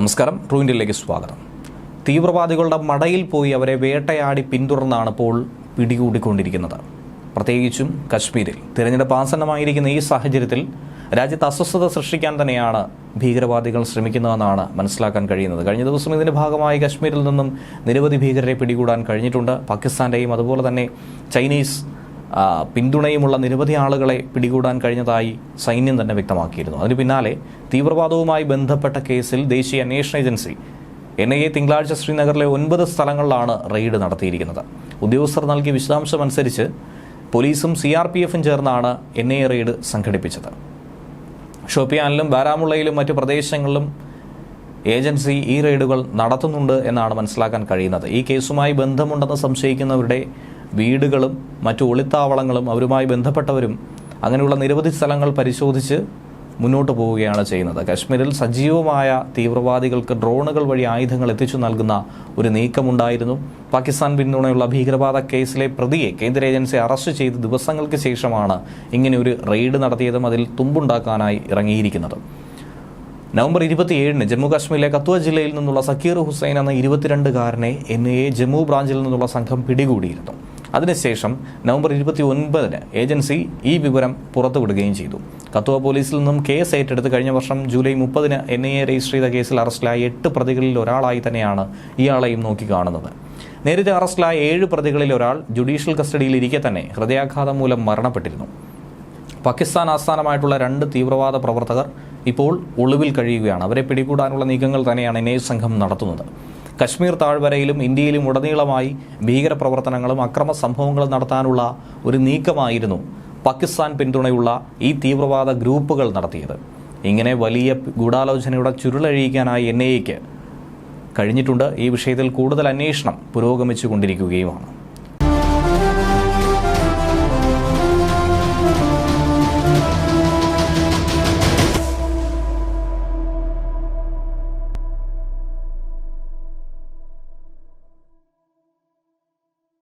നമസ്കാരം ട്രൂ സ്വാഗതം. തീവ്രവാദികളുടെ മടയിൽ പോയി അവരെ വേട്ടയാടി പിന്തുടർന്നാണ് ഇപ്പോൾ പിടികൂടിക്കൊണ്ടിരിക്കുന്നത്. പ്രത്യേകിച്ചും കശ്മീരിൽ. തിരഞ്ഞെടുപ്പ് ആസന്നമായിരിക്കുന്ന ഈ സാഹചര്യത്തിൽ രാജ്യത്ത് അസ്വസ്ഥത സൃഷ്ടിക്കാൻ തന്നെയാണ് ഭീകരവാദികൾ ശ്രമിക്കുന്നതെന്നാണ് മനസ്സിലാക്കാൻ കഴിയുന്നത്. കഴിഞ്ഞ ദിവസം ഇതിന്റെ ഭാഗമായി കശ്മീരിൽ നിന്നും നിരവധി ഭീകരരെ പിടികൂടാൻ കഴിഞ്ഞിട്ടുണ്ട്. പാകിസ്ഥാന്റെയും അതുപോലെ തന്നെ ചൈനീസ് പിന്തുണയുമുള്ള നിരവധി ആളുകളെ പിടികൂടാൻ കഴിഞ്ഞതായി സൈന്യം തന്നെ വ്യക്തമാക്കിയിരുന്നു. അതിന് പിന്നാലെ തീവ്രവാദവുമായി ബന്ധപ്പെട്ട കേസിൽ ദേശീയ അന്വേഷണ ഏജൻസി എൻ ഐ എ തിങ്കളാഴ്ച ശ്രീനഗറിലെ ഒൻപത് സ്ഥലങ്ങളിലാണ് റെയ്ഡ് നടത്തിയിരിക്കുന്നത്. ഉദ്യോഗസ്ഥർ നൽകിയ വിശദാംശം അനുസരിച്ച് പോലീസും സി ആർ പി എഫും ചേർന്നാണ് എൻ ഐ എ റെയ്ഡ് സംഘടിപ്പിച്ചത്. ഷോപ്പിയാനിലും ബാരാമുള്ളയിലും മറ്റ് പ്രദേശങ്ങളിലും ഏജൻസി ഈ റെയ്ഡുകൾ നടത്തുന്നുണ്ട് എന്നാണ് മനസ്സിലാക്കാൻ കഴിയുന്നത്. ഈ കേസുമായി ബന്ധമുണ്ടെന്ന് സംശയിക്കുന്നവരുടെ വീടുകളും മറ്റു ഒളിത്താവളങ്ങളും അവരുമായി ബന്ധപ്പെട്ടവരും അങ്ങനെയുള്ള നിരവധി സ്ഥലങ്ങൾ പരിശോധിച്ച് മുന്നോട്ട് പോവുകയാണ് ചെയ്യുന്നത്. കശ്മീരിൽ സജീവമായ തീവ്രവാദികൾക്ക് ഡ്രോണുകൾ വഴി ആയുധങ്ങൾ എത്തിച്ചു നൽകുന്ന ഒരു നീക്കമുണ്ടായിരുന്നു. പാകിസ്ഥാൻ പിന്തുണയുള്ള ഭീകരവാദ കേസിലെ പ്രതിയെ കേന്ദ്ര ഏജൻസി അറസ്റ്റ് ചെയ്ത് ദിവസങ്ങൾക്ക് ശേഷമാണ് ഇങ്ങനെ ഒരു റെയ്ഡ് നടത്തിയതും അതിൽ തുമ്പുണ്ടാക്കാനായി ഇറങ്ങിയിരിക്കുന്നത്. നവംബർ ഇരുപത്തിയേഴിന് ജമ്മു കാശ്മീരിലെ കത്വ ജില്ലയിൽ നിന്നുള്ള സക്കീർ ഹുസൈൻ എന്ന ഇരുപത്തിരണ്ടുകാരനെ എൻ എ ജമ്മു ബ്രാഞ്ചിൽ നിന്നുള്ള സംഘം പിടികൂടിയിരുന്നു. അതിനുശേഷം നവംബർ ഇരുപത്തി ഒൻപതിന് ഏജൻസി ഈ വിവരം പുറത്തുവിടുകയും ചെയ്തു. കത്തുവ പോലീസിൽ നിന്നും കേസ് ഏറ്റെടുത്ത് കഴിഞ്ഞ വർഷം ജൂലൈ മുപ്പതിന് എൻ ഐ എ രജിസ്റ്റർ ചെയ്ത കേസിൽ അറസ്റ്റിലായ എട്ട് പ്രതികളിൽ ഒരാളായി തന്നെയാണ് ഇയാളെയും നോക്കി കാണുന്നത് നേരത്തെ അറസ്റ്റിലായ ഏഴ് പ്രതികളിൽ ഒരാൾ ജുഡീഷ്യൽ കസ്റ്റഡിയിൽ ഇരിക്കെ തന്നെ ഹൃദയാഘാതം മൂലം മരണപ്പെട്ടിരുന്നു. പാകിസ്ഥാൻ ആസ്ഥാനമായിട്ടുള്ള രണ്ട് തീവ്രവാദ പ്രവർത്തകർ ഇപ്പോൾ ഒളിവിൽ കഴിയുകയാണ്. അവരെ പിടികൂടാനുള്ള നീക്കങ്ങൾ തന്നെയാണ് എൻ സംഘം നടത്തുന്നത്. കശ്മീർ താഴ്വരയിലും ഇന്ത്യയിലും ഉടനീളമായി ഭീകരപ്രവർത്തനങ്ങളും അക്രമ സംഭവങ്ങളും നടത്താനുള്ള ഒരു നീക്കമായിരുന്നു പാകിസ്ഥാൻ പിന്തുണയുള്ള ഈ തീവ്രവാദ ഗ്രൂപ്പുകൾ നടത്തിയത്. ഇങ്ങനെ വലിയ ഗൂഢാലോചനയുടെ ചുരുളഴിയിക്കാനായി എൻ ഐ എക്ക് കഴിഞ്ഞിട്ടുണ്ട്. ഈ വിഷയത്തിൽ കൂടുതൽ അന്വേഷണം പുരോഗമിച്ചു കൊണ്ടിരിക്കുകയുമാണ്